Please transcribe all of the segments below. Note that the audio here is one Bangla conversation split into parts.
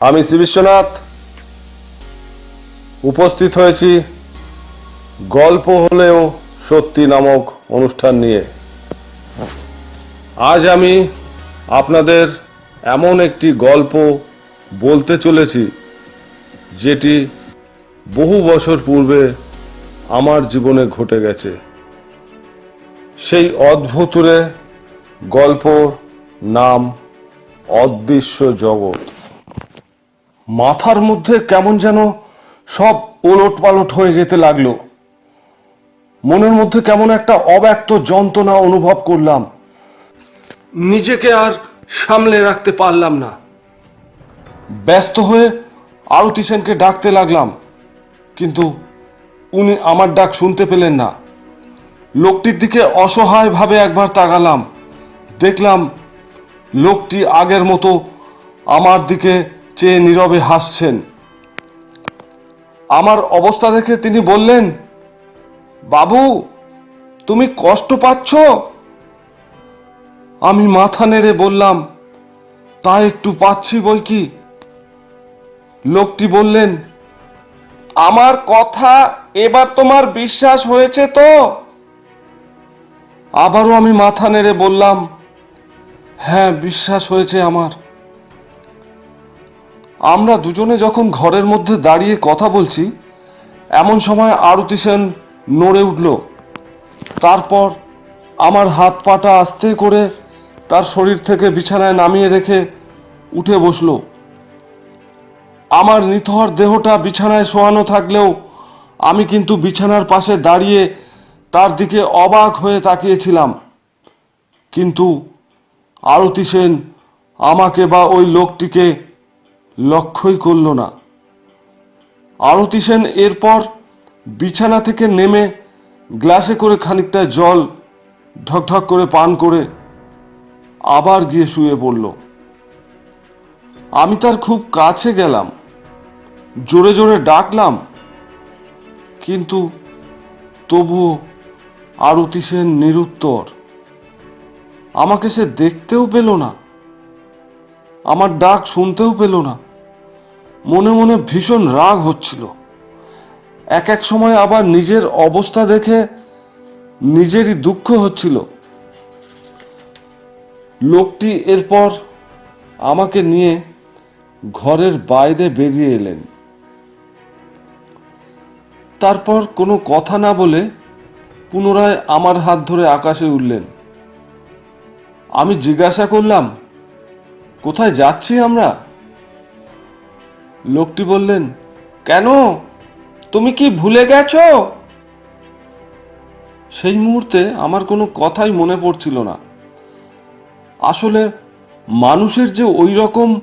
আমি শ্রী বিশ্বনাথ উপস্থিত হয়েছি গল্প হলেও সত্যি নামক অনুষ্ঠান নিয়ে। আজ আমি আপনাদের এমন একটি গল্প বলতে চলেছি, যেটি বহু বছর পূর্বে আমার জীবনে ঘটে গেছে। সেই অদ্ভুতুরে গল্প নাম অদৃশ্য জগৎ। মাথার মধ্যে কেমন যেন সব ওলট পালট হয়ে যেতে লাগল। মনের মধ্যে কেমন একটা অব্যক্ত যন্ত্রণা অনুভব করলাম। নিজেকে আর সামলে রাখতে পারলাম না। ব্যস্ত হয়ে আরতি সেনকে ডাকতে লাগলাম, কিন্তু উনি আমার ডাক শুনতে পেলেন না। লোকটির দিকে অসহায়ভাবে একবার তাকালাম, দেখলাম লোকটি আগের মতো আমার দিকে চেয়ে নীরবে হাসছেন। আমার অবস্থা দেখে তিনি বললেন, বাবু, তুমি কষ্ট পাচ্ছ? আমি মাথা নেড়ে বললাম, তা একটু পাচ্ছি বই কি? লোকটি বললেন, আমার কথা এবার তোমার বিশ্বাস হয়েছে তো? আবারও আমি মাথা নেড়ে বললাম হ্যাঁ বিশ্বাস হয়েছে আমার। আমরা দুজনে যখন ঘরের মধ্যে দাঁড়িয়ে কথা বলছি, এমন সময় আরতি সেন নড়ে উঠল। তারপর আমার হাত পাটা আস্তে করে তার শরীর থেকে বিছানায় নামিয়ে রেখে উঠে বসল। আমার নিথর দেহটা বিছানায় শোয়ানো থাকলেও আমি কিন্তু বিছানার পাশে দাঁড়িয়ে তার দিকে অবাক হয়ে তাকিয়েছিলাম। কিন্তু আরতি সেন আমাকে বা ওই লোকটিকে লক্ষ্যই করল না। আরতি সেন এরপর বিছানা থেকে নেমে গ্লাসে করে খানিকটা জল ঢকঢক করে পান করে আবার গিয়ে শুয়ে পড়ল। আমি তার খুব কাছে গেলাম, জোরে জোরে ডাকলাম, কিন্তু তবুও আরতি সেন নিরুত্তর। আমাকে সে দেখতেও পেল না, আমার ডাক শুনতেও পেল না। মনে মনে ভীষণ রাগ হচ্ছিল। এক এক সময় আবার নিজের অবস্থা দেখে নিজেরই দুঃখ হচ্ছিল। লোকটি এরপর আমাকে নিয়ে ঘরের বাইরে বেরিয়ে এলেন। তারপর কোনো কথা না বলে পুনরায় আমার হাত ধরে আকাশে উঠলেন। আমি জিজ্ঞাসা করলাম, কোথায় যাচ্ছি আমরা? লোকটি বললেন, কেন? তুমি কি ভুলে গেছো? সেই মুহূর্তে আমার কোনো কথাই মনে পড়ছিল না। আসলে মানুষের যে ওই রকম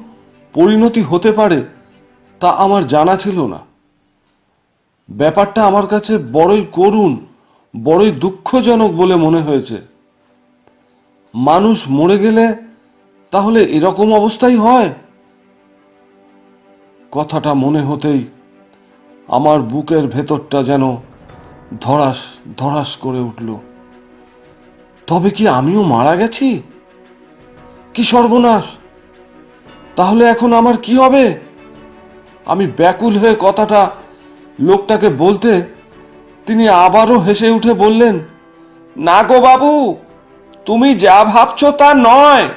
পরিণতি হতে পারে, তা আমার জানা ছিল না। ব্যাপারটা আমার কাছে বড়ই করুণ, বড়ই দুঃখজনক বলে মনে হয়েছে। মানুষ মরে গেলে তাহলে এরকম অবস্থাই হয়? কথাটা মনে হতেই আমার বুকের ভেতরটা যেন ধরাস ধরাস করে উঠল। তবে কি আমিও মারা গেছি? কি সর্বনাশ! তাহলে এখন আমার কি হবে? আমি ব্যাকুল হয়ে কথাটা লোকটাকে বলতে তিনি আবারও হেসে উঠে বললেন, না গো বাবু, তুমি যা ভাবছ তা নয়।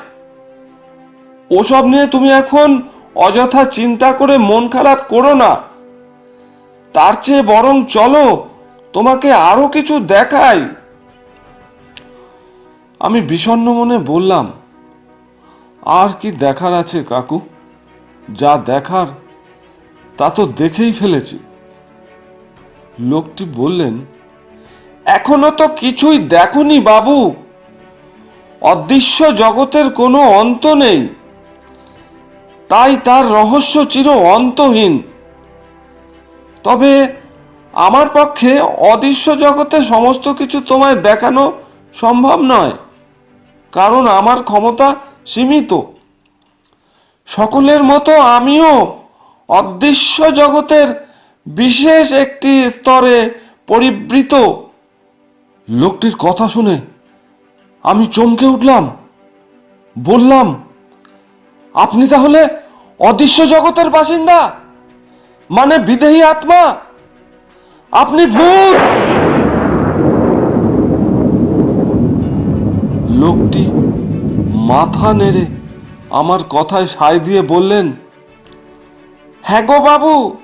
ওসব নিয়ে তুমি এখন অযথা চিন্তা করে মন খারাপ করো না। তার চেয়ে বরং চলো, তোমাকে আরও কিছু দেখাই। আমি বিষণ্ণ মনে বললাম, আর কি দেখার আছে কাকু? যা দেখার, তা তো দেখেই ফেলেছি। লোকটি বললেন, এখনও তো কিছুই দেখনি বাবু। অদৃশ্য জগতের কোনো অন্ত নেই। তাই তার রহস্য চির অন্তহীন। তবে আমার পক্ষে অদৃশ্য জগতে সমস্ত কিছু তোমায় দেখানো সম্ভব নয়, কারণ আমার ক্ষমতা সীমিত। সকলের মতো আমিও অদৃশ্য জগতের বিশেষ একটি স্তরে পরিবৃত। লোকটির কথা শুনে আমি চমকে উঠলাম, বললাম আপনি তাহলে অদৃশ্য জগতের বাসিন্দা? মানে বিদেহী আত্মা? আপনি ভূত! লোকটি মাথা নেড়ে আমার কথায় সায় দিয়ে বললেন হ্যাঁ গো বাবু,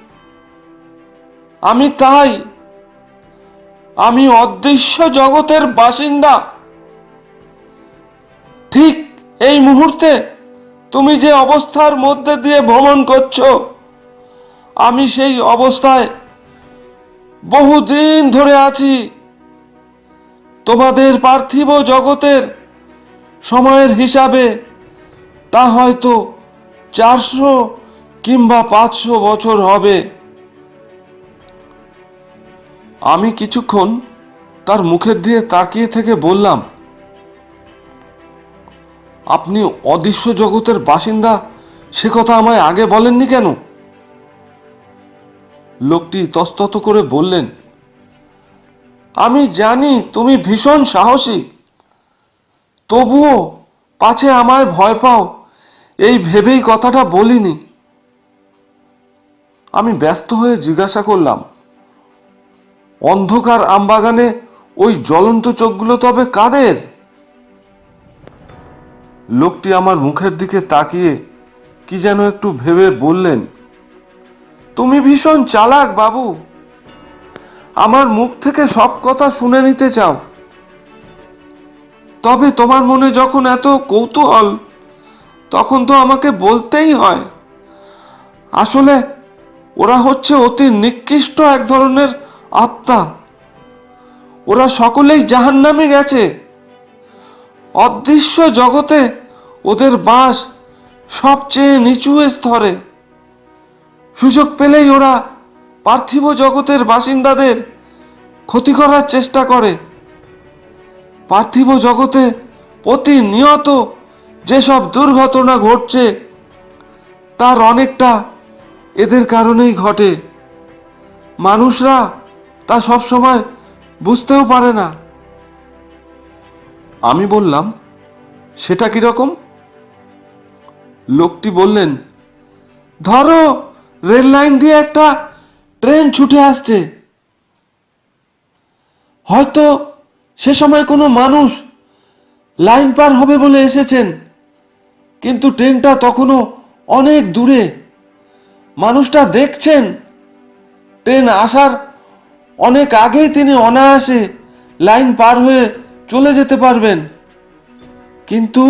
আমি তাই। আমি অদৃশ্য জগতের বাসিন্দা। ঠিক এই মুহূর্তে তুমি যে অবস্থার মধ্যে দিয়ে ভ্রমণ করছ, আমি সেই অবস্থায় বহুদিন ধরে আছি। তোমাদের পার্থিব জগতের সময়ের হিসাবে তা হয়তো চারশো কিংবা পাঁচশো বছর হবে। আমি কিছুক্ষণ তার মুখের দিয়ে তাকিয়ে থেকে বললাম আপনি অদৃশ্য জগতের বাসিন্দা? সে কথা আমায় আগে বলেননি কেন? লোকটি তস্তত করে বললেন, আমি জানি তুমি ভীষণ সাহসী। তবুও পাছে আমায় ভয় পাও। এই ভেবেই কথাটা বলিনি। আমি ব্যস্ত হয়ে জিজ্ঞাসা করলাম, অন্ধকার আমবাগানে ওই জ্বলন্ত চোখগুলো তবে কাদের? লোকটি আমার মুখের দিকে তাকিয়ে কি যেন একটু ভেবে বললেন, তুমি ভীষণ চালাক বাবু। আমার মুখ থেকে সব কথা শুনে নিতে চাও। তবে তোমার মনে যখন এত কৌতূহল, তখন তো আমাকে বলতেই হয়। আসলে ওরা হচ্ছে অতি নিকৃষ্ট এক ধরনের আত্মা। ওরা সকলেই জাহান্নামে গেছে। অদৃশ্য জগতে ওদের বাস সবচেয়ে নিচু স্তরে। সুযোগ পেলেই ওরা পার্থিব জগতের বাসিন্দাদের ক্ষতি করার চেষ্টা করে। পার্থিব জগতে প্রতিনিয়ত যেসব দুর্ঘটনা ঘটছে, তার অনেকটা এদের কারণেই ঘটে। মানুষরা তা সবসময় বুঝতেও পারে না। আমি বললাম, সেটা কীরকম? লোকটি বললেন, ধরো, রেল লাইন দিয়ে একটা ট্রেন ছুটে আসছে। হয়তো সে সময় কোনো মানুষ লাইন পার হবে বলে এসেছেন, কিন্তু ট্রেনটা তখনও অনেক দূরে। মানুষটা দেখছেন, ট্রেন আসার অনেক আগেই তিনি অনায়াসে লাইন পার হয়ে চলে যেতে পারবেন। কিন্তু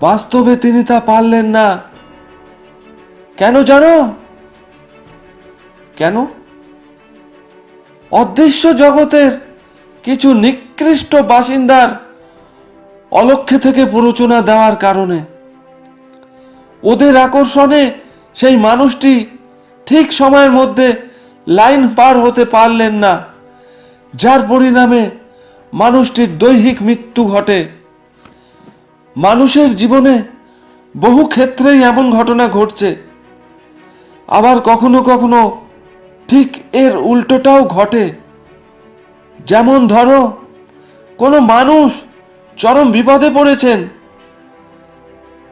বাস্তবে তিনি তা পারলেন না। কেন জানো? কেন? অদৃশ্য জগতের কিছু নিকৃষ্ট বাসিন্দার অলক্ষ্যে থেকে প্ররোচনা দেওয়ার কারণে। ওদের আকর্ষণে সেই মানুষটি ঠিক সময়ের মধ্যে লাইন পার হতে পারলেন না, যার পরিণামে মানুষটির দৈহিক মৃত্যু ঘটে। মানুষের জীবনে বহু ক্ষেত্রেই এমন ঘটনা ঘটছে। আবার কখনো কখনো ঠিক এর উল্টোটাও ঘটে। যেমন ধরো, কোনো মানুষ চরম বিপদে পড়েছেন।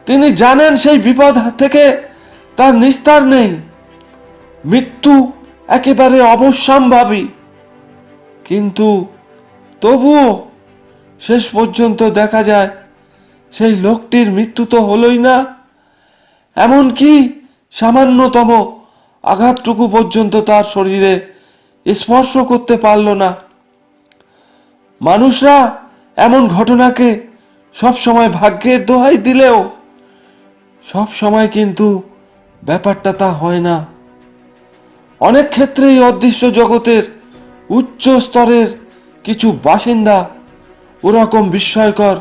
তিনি জানেন সেই বিপদ থেকে তার নিস্তার নেই। মৃত্যু একেবারে অবশ্যম্ভাবী। কিন্তু তবুও শেষ পর্যন্ত দেখা যায় সেই লোকটির মৃত্যু তো হলোই না। এমনকি সামান্যতম আঘাতটুকু পর্যন্ত তার শরীরে স্পর্শ করতে পারল না। মানুষরা এমন ঘটনাকে সব সময় ভাগ্যের দোহাই দিলেও সব সময় কিন্তু ব্যাপারটা তা হয় না। অনেক ক্ষেত্রেই অদৃশ্য জগতের উচ্চ স্তরের কিছু বাসিন্দা ওরকম বিস্ময়কর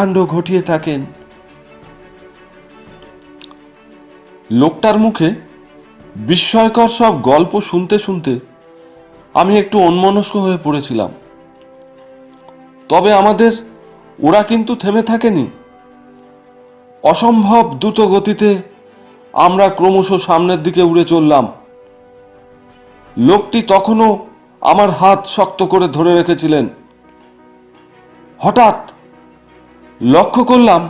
ঘটিয়ে থাকেন। লোকটার মুখে বিস্ময়কর সব গল্প শুনতে শুনতে আমি একটু অন্মনস্ক হয়ে পড়েছিলাম। তবে আমাদের, ওরা কিন্তু থেমে থাকেনি। অসম্ভব দ্রুত গতিতে আমরা ক্রমশ সামনের দিকে উড়ে চললাম। লোকটি তখনও আমার হাত শক্ত করে ধরে রেখেছিলেন। হঠাৎ লক্ষ্য করলাম,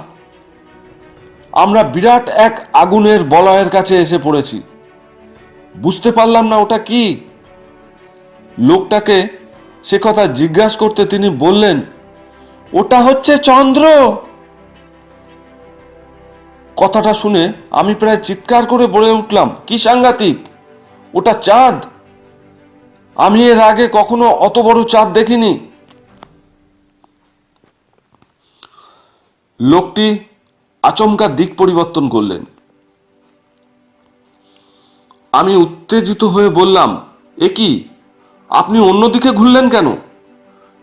আমরা বিরাট এক আগুনের বলয়ের কাছে এসে পড়েছি। বুঝতে পারলাম না ওটা কি। লোকটাকে সে কথা জিজ্ঞাসা করতে তিনি বললেন, ওটা হচ্ছে চন্দ্র। কথাটা শুনে আমি প্রায় চিৎকার করে বলে উঠলাম, কি সাংঘাতিক? ওটা চাঁদ? আমি এর আগে কখনো অত বড় চাঁদ দেখিনি। লোকটি আচমকা দিক পরিবর্তন করলেন। আমি উত্তেজিত হয়ে বললাম, এ কি? আপনি অন্যদিকে ঘুরলেন কেন?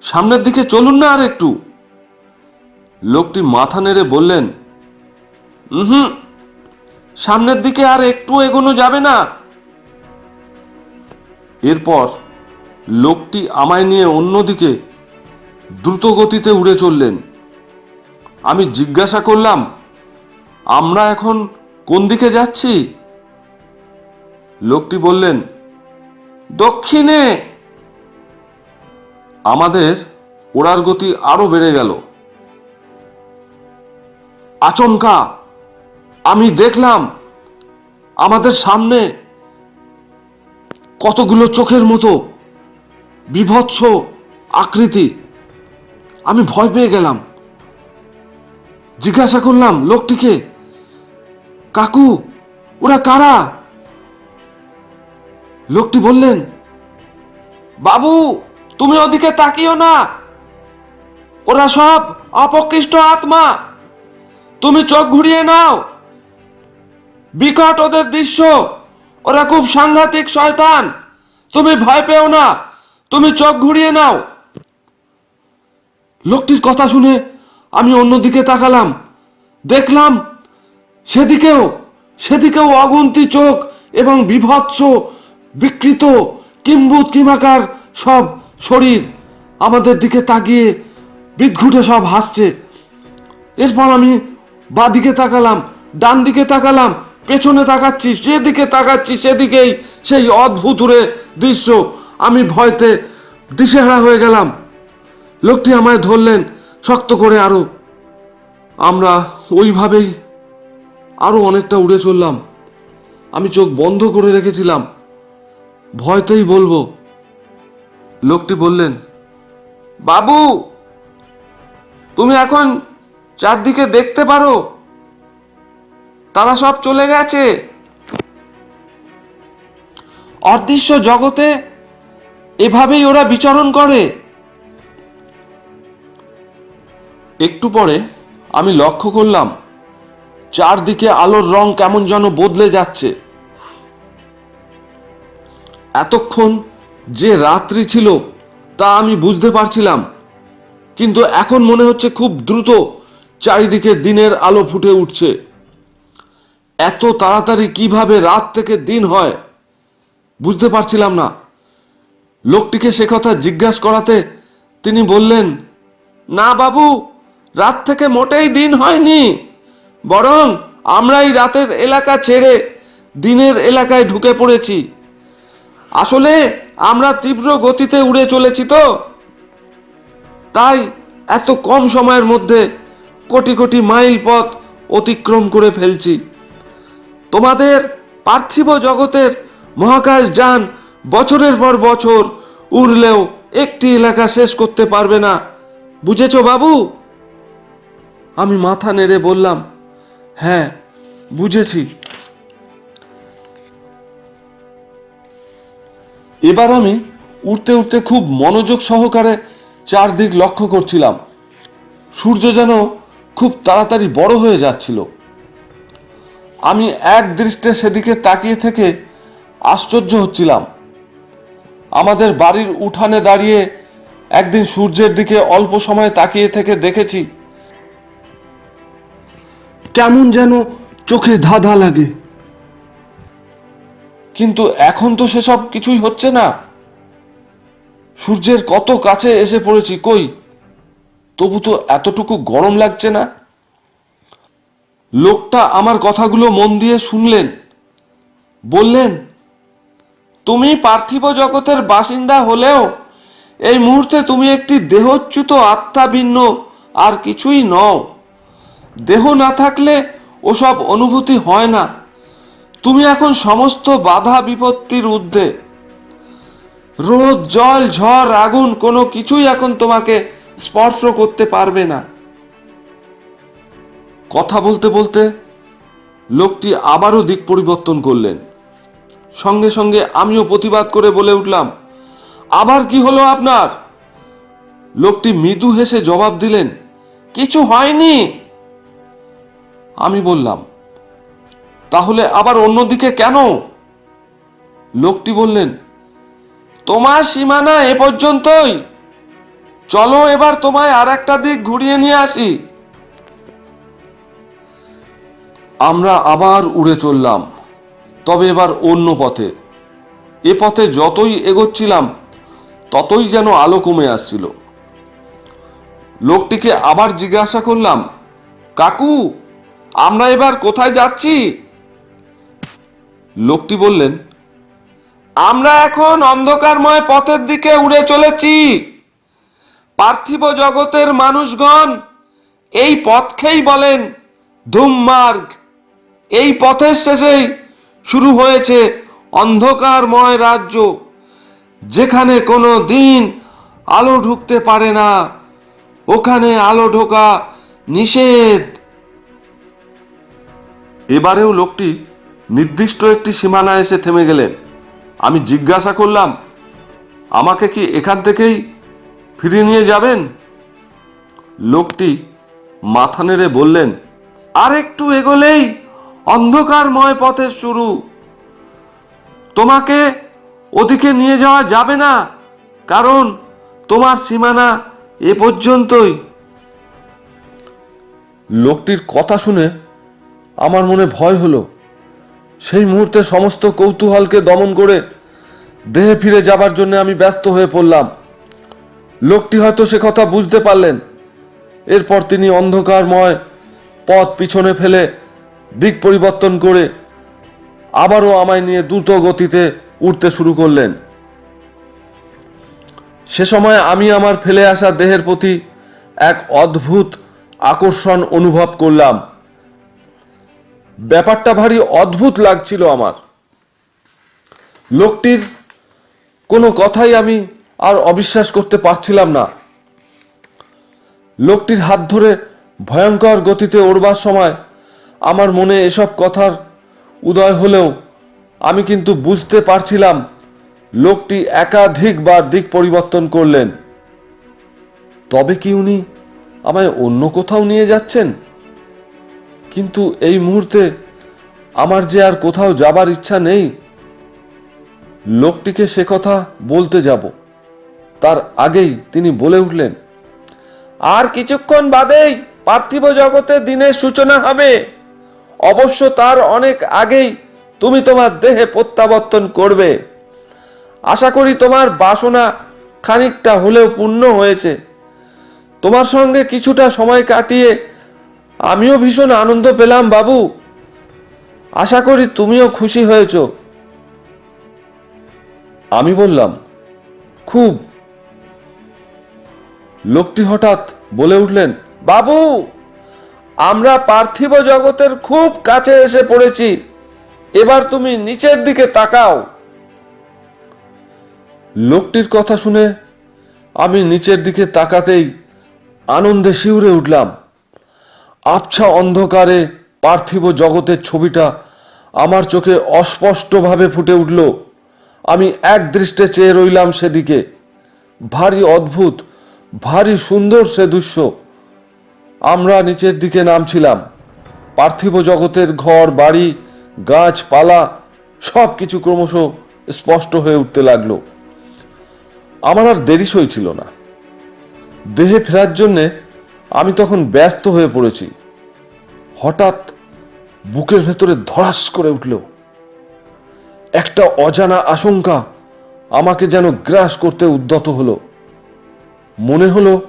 সামনের দিকে চলুন না আর একটু। লোকটি মাথা নেড়ে বললেন হুম সামনের দিকে আর একটু এগোনো যাবে না। এরপর লোকটি আমায় নিয়ে অন্যদিকে দ্রুত গতিতে উড়ে চললেন। আমি জিজ্ঞাসা করলাম, আমরা এখন কোন দিকে যাচ্ছি? লোকটি বললেন, দক্ষিণে। আমাদের ওড়ার গতি আরও বেড়ে গেল। আচমকা, আমি দেখলাম আমাদের সামনে কতগুলো চোখের মতো বিভৎস আকৃতি। আমি ভয় পেয়ে গেলাম। জিজ্ঞাসা করলাম, লোকটিকে? কাকু, ওরা কারা? লোকটি বললেন, বাবু, তুমি ওদিকে তাকিও না। ওরা সব অপকৃষ্ট আত্মা। তুমি চোখ ঘুরিয়ে নাও। বিকট ওদের দৃশ্য। ওরা খুব সাংঘাতিক শয়তান। তুমি ভয় পেও না। তুমি চোখ ঘুরিয়ে নাও। লোকটির কথা শুনে আমি অন্যদিকে তাকালাম। দেখলাম সেদিকেও সেদিকেও অগুন্তি চোখ এবং বিভৎস বিকৃত কিম্বুত কিমাকার সব শরীর আমাদের দিকে তাকিয়ে বিদঘুটে সব হাসছে। এরপর আমি বাদিকে তাকালাম, ডান দিকে তাকালাম, পেছনে তাকাচ্ছি যেদিকে তাকাচ্ছি, সেদিকেই সেই অদ্ভুতুরে দৃশ্য। আমি ভয়তে দিশেহারা হয়ে গেলাম। লোকটি আমায় ধরলেন শক্ত করে আরও। আমরা ওইভাবেই আরও অনেকটা উড়ে চললাম। আমি চোখ বন্ধ করে রেখেছিলাম। ভয়তেই বলব, লোকটি বললেন, বাবু, তুমি এখন চারদিকে দেখতে পারো। তারা সব চলে গেছে। অদৃশ্য জগতে এভাবেই ওরা বিচরণ করে। একটু পরে আমি লক্ষ্য করলাম, চারদিকে আলোর রং কেমন যেন বদলে যাচ্ছে। এতক্ষণ যে রাত্রি ছিল তা আমি বুঝতে পারছিলাম, কিন্তু এখন মনে হচ্ছে খুব দ্রুত চারিদিকে দিনের আলো ফুটে উঠছে। এত তাড়াতাড়ি কীভাবে রাত থেকে দিন হয়, বুঝতে পারছিলাম না। লোকটিকে সে কথা জিজ্ঞাসা করাতে তিনি বললেন, না বাবু রাত থেকে মোটেই দিন হয়নি। বরং আমরাই রাতের এলাকা ছেড়ে দিনের এলাকায় ঢুকে পড়েছি। আসলে আমরা তীব্র গতিতে উড়ে চলেছি তো? তাই এত কম সময়ের মধ্যে কোটি কোটি মাইল পথ অতিক্রম করে ফেলছি। তোমাদের পার্থিব জগতের মহাকাশ যান বছরের পর বছর উড়লেও একটি এলাকা শেষ করতে পারবে না। বুঝেছ বাবু? আমি মাথা নেড়ে বললাম হ্যাঁ বুঝেছি। এবার আমি উঠতে উঠতে খুব মনোযোগ সহকারে চারদিক লক্ষ্য করছিলাম। সূর্য যেন খুব তাড়াতাড়ি বড় হয়ে যাচ্ছিল। আমি এক দৃষ্টে সেদিকে তাকিয়ে থেকে আশ্চর্য হচ্ছিলাম। আমাদের বাড়ির উঠানে দাঁড়িয়ে একদিন সূর্যের দিকে অল্প সময় তাকিয়ে থেকে দেখেছি কেমন যেন চোখে ধাঁধা লাগে। কিন্তু এখন তো সেসব কিছুই হচ্ছে না। সূর্যের কত কাছে এসে পড়েছি কই? তবু তো এতটুকু গরম লাগছে না। লোকটা আমার কথাগুলো মন দিয়ে শুনলেন। বললেন, তুমি পার্থিব জগতের বাসিন্দা হলেও এই মুহূর্তে তুমি একটি দেহচ্যুত আত্মা ভিন্ন আর কিছুই নও। দেহ না থাকলে ওসব অনুভূতি হয় না। তুমি এখন সমস্ত বাধা বিপত্তির ঊর্ধ্বে। রোদ, জল, ঝড়, আগুন কোনো কিছুই এখন তোমাকে স্পর্শ করতে পারবে না। কথা বলতে বলতে লোকটি আবারও দিক পরিবর্তন করলেন। সঙ্গে সঙ্গে আমিও প্রতিবাদ করে বলে উঠলাম, আবার কি হলো আপনার? লোকটি মৃদু হেসে জবাব দিলেন, কিছু হয়নি। আমি বললাম, তাহলে আবার অন্যদিকে কেন? লোকটি বললেন, তোমার সীমানা এ পর্যন্তই। চলো এবার তোমায় আর একটা দিক ঘুরিয়ে নিয়ে আসি। আমরা আবার উড়ে চললাম, তবে এবার অন্য পথে। এ পথে যতই এগোচ্ছিলাম, ততই যেন আলো কমে আসছিল। লোকটিকে আবার জিজ্ঞাসা করলাম, কাকু আমরা এবার কোথায় যাচ্ছি? লোকটি বললেন, আমরা এখন অন্ধকারময় পথের দিকে উড়ে চলেছি। পার্থিব জগতের মানুষগণ এই পথকেই বলেন ধূমমার্গ। এই পথের শেষেই শুরু হয়েছে অন্ধকারময় রাজ্য, যেখানে কোনো দিন আলো ঢুকতে পারে না। ওখানে আলো ঢোকা নিষেধ। এবারেও লোকটি নির্দিষ্ট একটি সীমানা এসে থেমে গেলেন। আমি জিজ্ঞাসা করলাম, আমাকে কি এখান থেকেই ফিরিয়ে নিয়ে যাবেন? লোকটি মাথা নেড়ে বললেন, আর একটু এগোলেই অন্ধকারময় পথের শুরু। তোমাকে ওদিকে নিয়ে যাওয়া যাবে না, কারণ তোমার সীমানা এ পর্যন্তই। লোকটির কথা শুনে আমার মনে ভয় হলো। সেই মুহূর্তে সমস্ত কৌতূহলকে দমন করে দেহে ফিরে যাবার জন্য আমি ব্যস্ত হয়ে পড়লাম। লোকটি হয়তো সে কথা বুঝতে পারলেন। এরপর তিনি অন্ধকারময় পথ পিছনে ফেলে দিক পরিবর্তন করে আবারও আমায় নিয়ে দ্রুত গতিতে উঠতে শুরু করলেন। সে সময় আমি আমার ফেলে আসা দেহের প্রতি এক অদ্ভুত আকর্ষণ অনুভব করলাম। ব্যাপারটা ভারী অদ্ভুত লাগছিল আমার। লোকটির কোনো কথাই আমি আর অবিশ্বাস করতে পারছিলাম না। লোকটির হাত ধরে ভয়ঙ্কর গতিতে ওড়বার সময় আমার মনে এসব কথার উদয় হলেও আমি কিন্তু বুঝতে পারছিলাম লোকটি একাধিকবার দিক পরিবর্তন করলেন। তবে কি উনি আমায় অন্য কোথাও নিয়ে যাচ্ছেন? কিন্তু এই মুহূর্তে আমার যে আর কোথাও যাবার ইচ্ছা নেই, লোকটিকে সে কথা বলতে যাব। তার আগেই তিনি বলে উঠলেন, আর কিছুক্ষণ বাদেই পার্থিব জগতে দিনের সূচনা হবে। অবশ্য তার অনেক আগেই তুমি তোমার দেহে প্রত্যাবর্তন করবে। আশা করি তোমার বাসনা খানিকটা হলেও পূর্ণ হয়েছে। তোমার সঙ্গে কিছুটা সময় কাটিয়ে আমিও ভীষণ আনন্দ পেলাম, বাবু। আশা করি তুমিও খুশি হয়েছ। আমি বললাম, খুব। লোকটি হঠাৎ বলে উঠলেন, বাবু, আমরা পার্থিব জগতের খুব কাছে এসে পড়েছি, এবার তুমি নিচের দিকে তাকাও। লোকটির কথা শুনে আমি নিচের দিকে তাকাতেই আনন্দে শিউরে উঠলাম। আবছা অন্ধকারে পার্থিব জগতের ছবিটা আমার চোখে অস্পষ্টভাবে ফুটে উঠল। আমি এক দৃষ্টে চেয়ে রইলাম সেদিকে। ভারী অদ্ভুত, ভারী সুন্দর সে দৃশ্য। আমরা নিচের দিকে নামছিলাম। পার্থিব জগতের ঘর, বাড়ি, গাছপালা সব কিছু ক্রমশ স্পষ্ট হয়ে উঠতে লাগল। আমার আর দেরি সই ছিল না। দেহে ফেরার জন্যে আমি তখন ব্যস্ত হয়ে পড়েছি। হঠাৎ বুকের ভেতরে ধরাস করে উঠল। একটা অজানা আশঙ্কা আমাকে যেন গ্রাস করতে উদ্যত হলো। মনে হলো,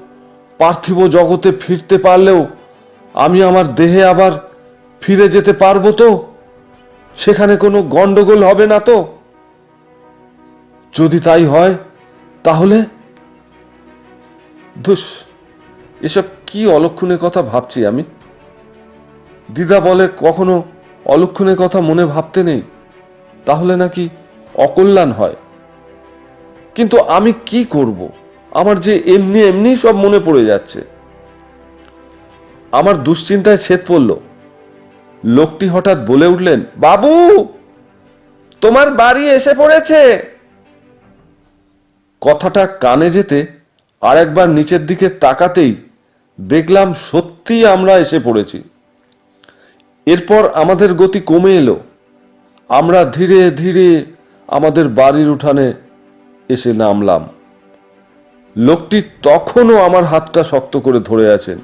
পার্থিব জগতে ফিরতে পারলেও আমি আমার দেহে আবার ফিরে যেতে পারব তো? সেখানে কোনো গন্ডগোল হবে না তো? যদি তাই হয়, তাহলে? ধুস, এসব কি অলক্ষণের কথা ভাবছি আমি? দিদা বলে, কখনো অলক্ষণের কথা মনে ভাবতে নেই? তাহলে নাকি অকল্যাণ হয়? কিন্তু আমি কি করব? আমার যে এমনি এমনি সব মনে পড়ে যাচ্ছে। আমার দুশ্চিন্তায় ছেদ পড়ল। লোকটি হঠাৎ বলে উঠলেন, বাবু, তোমার বাড়ি এসে পড়েছে? কথাটা কানে যেতে আরেকবার নিচের দিকে তাকাতেই দেখলাম সত্যি আমরা এসে পড়েছি। এরপর আমাদের গতি কমে এলো। আমরা ধীরে ধীরে আমাদের বাড়ির উঠানে এসে নামলাম। লোকটি তখনও আমার হাতটা শক্ত করে ধরে আছেন।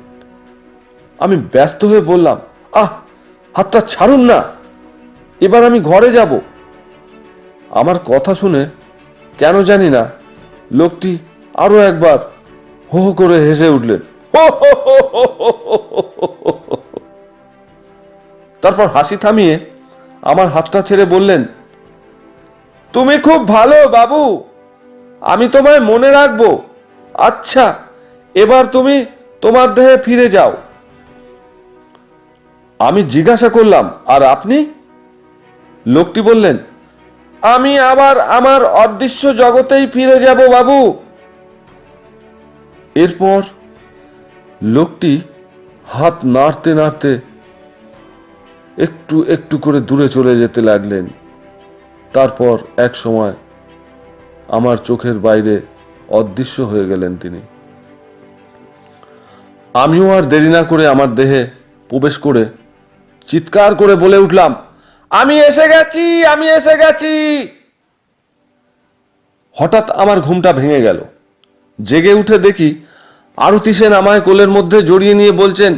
আমি ব্যস্ত হয়ে বললাম, আহ, হাতটা ছাড়ুন না। এবার আমি ঘরে যাব। আমার কথা শুনে, কেন জানি না। লোকটি আরও একবার হো হো করে হেসে উঠলেন। তারপর হাসি থামিয়ে আমার হাতটা ছেড়ে বললেন, তুমি খুব ভালো, বাবু। আমি তোমায় মনে রাখব। আচ্ছা এবার তুমি তোমার দেহে ফিরে যাও। আমি জিজ্ঞাসা করলাম, আর আপনি? লোকটি বললেন, আমি আবার আমার অদৃশ্য জগতেই ফিরে যাব, বাবু। এরপর লোকটি হাত নাড়তে নাড়তে একটু একটু করে দূরে চলে যেতে লাগলেন। তারপর এক সময় আমার চোখের বাইরে অদৃশ্য হয়ে গেলেন তিনি। আমিও আর দেরি না করে আমার দেহে প্রবেশ করে চিৎকার করে বলে উঠলাম, আমি এসে গেছি, আমি এসে গেছি! হঠাৎ আমার ঘুমটা ভেঙে গেল। জেগে উঠে দেখি আরতি সেন আমায় কোলের মধ্যে জড়িয়ে নিয়ে বলছেন,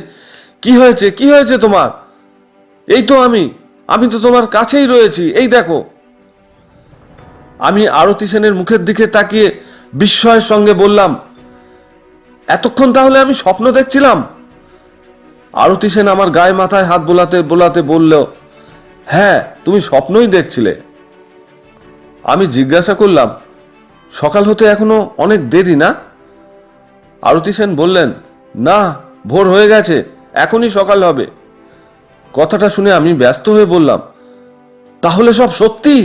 কি হয়েছে? কি হয়েছে তোমার? এই তো আমি আমি তো তোমার কাছেই রয়েছি, এই দেখো। আমি আরতি সেনের মুখের দিকে তাকিয়ে বিস্ময়ের সঙ্গে বললাম, এতক্ষণ তাহলে আমি স্বপ্ন দেখছিলাম? আরতি সেন আমার গায়ে মাথায় হাত বোলাতে বোলাতে বলল হ্যাঁ তুমি স্বপ্নই দেখছিলে। আমি জিজ্ঞাসা করলাম, সকাল হতে এখনও অনেক দেরি না? আরতি সেন বললেন, না, ভোর হয়ে গেছে, এখনই সকাল হবে। কথাটা শুনে আমি ব্যস্ত হয়ে বললাম, তাহলে সব সত্যি?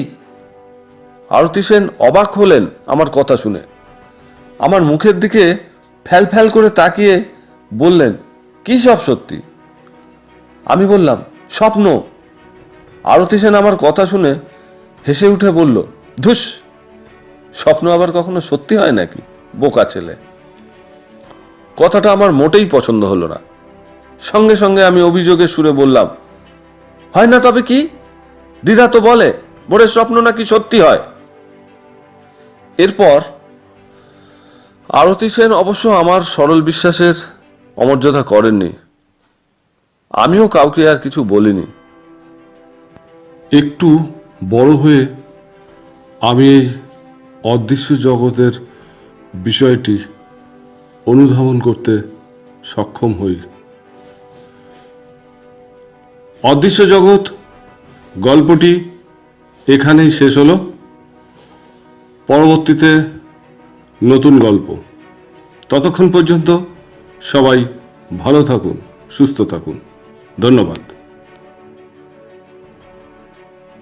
আরতি সেন অবাক হলেন আমার কথা শুনে। আমার মুখের দিকে ফ্যাল ফ্যাল করে তাকিয়ে বললেন, কি সব সত্যি? আমি বললাম, স্বপ্ন। আরতি সেন আমার কথা শুনে হেসে উঠে বলল, ধুস, স্বপ্ন আবার কখনো সত্যি হয় নাকি, বোকা ছেলে? কথাটা আমার মোটেই পছন্দ হলো না। সঙ্গে সঙ্গে আমি অভিযোগের সুরে বললাম, হয় না তবে কি? দিদা তো বলে, বোরের স্বপ্ন নাকি সত্যি হয়? এরপর আরতি সেন অবশ্য আমার সরল বিশ্বাসের অমর্যাদা করেননি। আমিও কাউকে আর কিছু বলিনি। একটু বড় হয়ে আমি এই অদৃশ্য জগতের বিষয়টি অনুধাবন করতে সক্ষম হই। অদৃশ্য জগৎ, গল্পটি এখানেই শেষ হল। পরবর্তীতে নতুন গল্প। ততক্ষণ পর্যন্ত সবাই ভালো থাকুন, সুস্থ থাকুন। ধন্যবাদ।